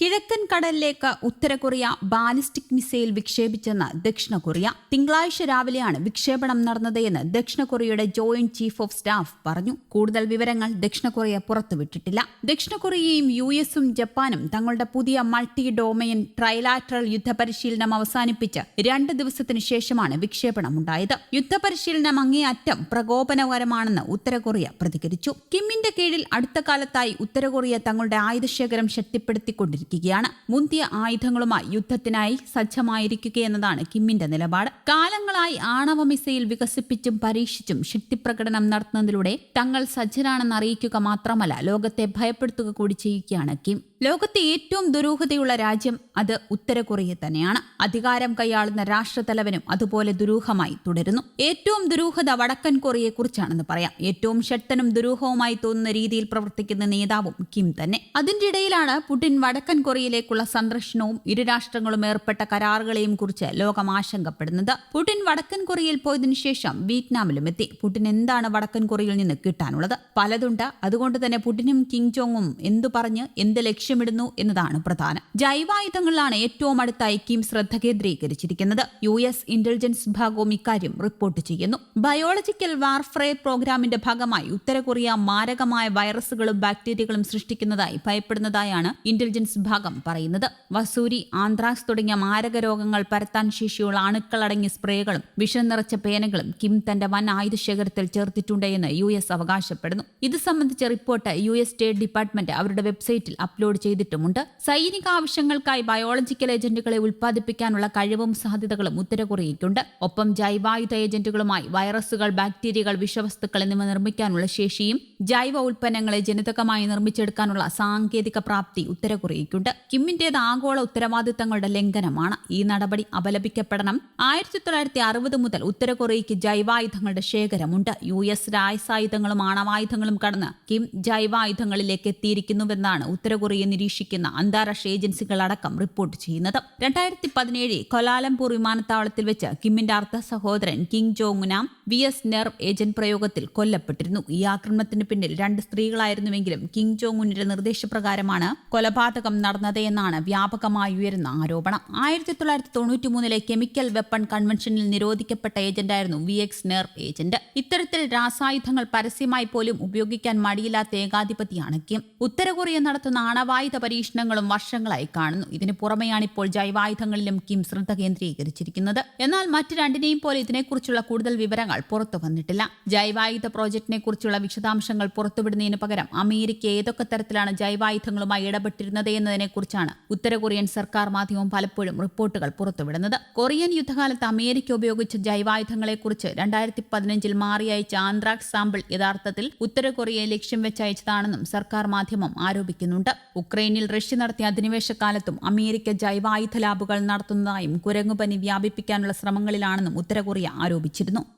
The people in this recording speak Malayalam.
കിഴക്കൻ കടലിലേക്ക് ഉത്തര കൊറിയ ബാലിസ്റ്റിക് മിസൈൽ വിക്ഷേപിച്ചെന്ന് ദക്ഷിണ കൊറിയ. തിങ്കളാഴ്ച രാവിലെയാണ് വിക്ഷേപണം നടന്നതെന്ന് ദക്ഷിണ കൊറിയയുടെ ജോയിന്റ് ചീഫ് ഓഫ് സ്റ്റാഫ് പറഞ്ഞു. കൂടുതൽ വിവരങ്ങൾ ദക്ഷിണ കൊറിയ പുറത്തുവിട്ടിട്ടില്ല. ദക്ഷിണ കൊറിയയും യു എസും ജപ്പാനും തങ്ങളുടെ പുതിയ മൾട്ടി ഡൊമൈൻ ട്രൈലാറ്ററൽ യുദ്ധപരിശീലനം അവസാനിപ്പിച്ച് രണ്ട് ദിവസത്തിനു ശേഷമാണ് വിക്ഷേപണം ഉണ്ടായത്. യുദ്ധപരിശീലനം അങ്ങേയറ്റം പ്രകോപനകരമാണെന്ന് ഉത്തര കൊറിയ പ്രതികരിച്ചു. കിമ്മിന്റെ കീഴിൽ അടുത്ത കാലത്തായി ഉത്തര കൊറിയ തങ്ങളുടെ ആയുധശേഖരം ശക്തിപ്പെടുത്തിക്കൊണ്ടിരിക്കും ഇരിക്കുകയാണ് മുന്തിയ ആയുധങ്ങളുമായി യുദ്ധത്തിനായി സജ്ജമായിരിക്കുകയെന്നതാണ് കിമ്മിന്റെ നിലപാട്. കാലങ്ങളായി ആണവ മിസൈൽ വികസിപ്പിച്ചും പരീക്ഷിച്ചും ശക്തിപ്രകടനം നടത്തുന്നതിലൂടെ തങ്ങൾ സജ്ജരാണെന്ന് അറിയിക്കുക മാത്രമല്ല ലോകത്തെ ഭയപ്പെടുത്തുക കൂടി ചെയ്യുകയാണ് കിം. ലോകത്തെ ഏറ്റവും ദുരൂഹതയുള്ള രാജ്യം അത് ഉത്തര കൊറിയ തന്നെയാണ്. അധികാരം കൈയാളുന്ന രാഷ്ട്രതലവനും അതുപോലെ ദുരൂഹമായി തുടരുന്നു. ഏറ്റവും ദുരൂഹത വടക്കൻ കൊറിയയെക്കുറിച്ചാണെന്ന് പറയാം. ഏറ്റവും ശക്തനും ദുരൂഹവുമായി തോന്നുന്ന രീതിയിൽ പ്രവർത്തിക്കുന്ന നേതാവും കിം തന്നെ. അതിന്റെ ഇടയിലാണ് പുടിൻ വടക്കൻ കൊറിയയിലേക്കുള്ള സന്ദർശനവും ഇരു രാഷ്ട്രങ്ങളും ഏർപ്പെട്ട കരാറുകളെയും കുറിച്ച് ലോകം ആശങ്കപ്പെടുന്നത്. പുടിൻ വടക്കൻ കൊറിയയിൽ പോയതിനു ശേഷം വിയറ്റ്നാമിലും എത്തി. പുടിൻ എന്താണ് വടക്കൻ കൊറിയയിൽ നിന്ന് കിട്ടാനുള്ളത്? പലതുണ്ട്. അതുകൊണ്ട് തന്നെ പുടിനും കിങ് ജോങ്ങും എന്തു പറഞ്ഞ് എന്ത് ലക്ഷ്യമിടുന്നു എന്നതാണ് പ്രധാനം. ജൈവായുധങ്ങളിലാണ് ഏറ്റവും അടുത്തായി കിം ശ്രദ്ധ കേന്ദ്രീകരിച്ചിരിക്കുന്നത്. യു എസ് ഇന്റലിജൻസ് വിഭാഗവും ഇക്കാര്യം റിപ്പോർട്ട് ചെയ്യുന്നു. ബയോളജിക്കൽ വാർഫെയർ പ്രോഗ്രാമിന്റെ ഭാഗമായി ഉത്തര കൊറിയ മാരകമായ വൈറസുകളും ബാക്ടീരിയകളും സൃഷ്ടിക്കുന്നതായി ഭയപ്പെടുന്നതായാണ് ഇന്റലിജൻസ് വിഭാഗം പറയുന്നത്. വസൂരി ആന്ത്രാക്സ് തുടങ്ങിയ മാരക രോഗങ്ങൾ പരത്താൻ ശേഷിയുള്ള അണുക്കളടങ്ങിയ സ്പ്രേകളും വിഷം നിറച്ച പേനകളും കിം തന്റെ വൻ ആയുധശേഖരത്തിൽ ചേർത്തിട്ടുണ്ട് എന്ന് യു എസ് അവകാശപ്പെടുന്നു. ഇത് സംബന്ധിച്ച report U S state department അവരുടെ വെബ്സൈറ്റിൽ അപ്ലോഡ് ചെയ്തിട്ടുമുണ്ട്. സൈനിക ആവശ്യങ്ങൾക്കായി ബയോളജിക്കൽ ഏജന്റുകളെ ഉൽപ്പാദിപ്പിക്കാനുള്ള കഴിവും സാധ്യതകളും ഉത്തരകൊറിയയ്ക്കുണ്ട് ഒപ്പം ജൈവായുധ ഏജന്റുകളുമായി വൈറസുകൾ ബാക്ടീരിയകൾ വിഷവസ്തുക്കൾ എന്നിവ നിർമ്മിക്കാനുള്ള ശേഷിയും ജൈവ ഉൽപ്പന്നങ്ങളെ ജനിതകമായി നിർമ്മിച്ചെടുക്കാനുള്ള സാങ്കേതിക പ്രാപ്തി ഉത്തര കൊറിയയ്ക്കുണ്ട് കിമ്മിന്റേത് ആഗോള ഉത്തരവാദിത്തങ്ങളുടെ ലംഘനമാണ്. ഈ നടപടി അപലപിക്കപ്പെടണം. ആയിരത്തി തൊള്ളായിരത്തി അറുപത് മുതൽ ഉത്തര കൊറിയയ്ക്ക് ജൈവായുധങ്ങളുടെ ശേഖരമുണ്ട്. യു എസ് രായസായുധങ്ങളും ആണവായുധങ്ങളും കടന്ന് കിം ജൈവായുധങ്ങളിലേക്ക് എത്തിയിരിക്കുന്നുവെന്നാണ് ഉത്തര കൊറിയ നിരീക്ഷിക്കുന്ന അന്താരാഷ്ട്ര ഏജൻസികളടക്കം റിപ്പോർട്ട് ചെയ്യുന്നത്. രണ്ടായിരത്തി പതിനേഴിൽ കൊലാലംപൂർ വിമാനത്താവളത്തിൽ വെച്ച് കിമ്മിന്റെ അർദ്ധ സഹോദരൻ Kim Jong V X nerve agent പ്രയോഗത്തിൽ കൊല്ലപ്പെട്ടിരുന്നു. ഈ ആക്രമണത്തിന് പിന്നിൽ രണ്ട് സ്ത്രീകളായിരുന്നുവെങ്കിലും കിങ് ജോങ് ഉന്നിന്റെ നിർദ്ദേശപ്രകാരമാണ് കൊലപാതകം നടന്നതെന്നാണ് വ്യാപകമായി ഉയരുന്ന ആരോപണം. ആയിരത്തി തൊള്ളായിരത്തി തൊണ്ണൂറ്റി മൂന്നിലെ കെമിക്കൽ വെപ്പൺ കൺവെൻഷനിൽ നിരോധിക്കപ്പെട്ട ഏജന്റായിരുന്നു വി എക്സ് നെർവ് ഏജന്റ്. ഇത്തരത്തിൽ രാസായുധങ്ങൾ പരസ്യമായി പോലും ഉപയോഗിക്കാൻ മടിയില്ലാത്ത ഏകാധിപതിയാണ് കിം. ഉത്തര കൊറിയ നടത്തുന്ന ആണവായുധ പരീക്ഷണങ്ങളും വർഷങ്ങളായി കാണുന്നു. ഇതിനു പുറമെയാണ് ഇപ്പോൾ ജൈവായുധങ്ങളിലും കിം ശ്രദ്ധ കേന്ദ്രീകരിച്ചിരിക്കുന്നത്. എന്നാൽ മറ്റു രണ്ടിനെയും പോലെ ഇതിനെക്കുറിച്ചുള്ള കൂടുതൽ വിവരങ്ങൾ പുറത്തു വന്നിട്ടില്ല. ജൈവായുധ പ്രോജക്ടിനെ കുറിച്ചുള്ള വിശദാംശങ്ങൾ പുറത്തുവിടുന്നതിന് പകരം അമേരിക്ക ഏതൊക്കെ തരത്തിലാണ് ജൈവായുധങ്ങളുമായി ഇടപെട്ടിരുന്നത് എന്നതിനെക്കുറിച്ചാണ് ഉത്തര കൊറിയൻ സർക്കാർ മാധ്യമം പലപ്പോഴും റിപ്പോർട്ടുകൾ പുറത്തുവിടുന്നത്. കൊറിയൻ യുദ്ധകാലത്ത് അമേരിക്ക ഉപയോഗിച്ച ജൈവായുധങ്ങളെക്കുറിച്ച് രണ്ടായിരത്തി പതിനഞ്ചിൽ മാറിയയച്ച ആന്ത്രാക്സ് സാമ്പിൾ യഥാർത്ഥത്തിൽ ഉത്തര കൊറിയയെ ലക്ഷ്യം വെച്ചയച്ചതാണെന്നും സർക്കാർ മാധ്യമം ആരോപിക്കുന്നുണ്ട്. ഉക്രൈനിൽ റഷ്യ നടത്തിയ അധിനിവേശ കാലത്തും അമേരിക്ക ജൈവായുധ ലാബുകൾ നടത്തുന്നതായും കുരങ്ങുപനി വ്യാപിപ്പിക്കാനുള്ള ശ്രമങ്ങളിലാണെന്നും ഉത്തര കൊറിയ ആരോപിച്ചിരുന്നു.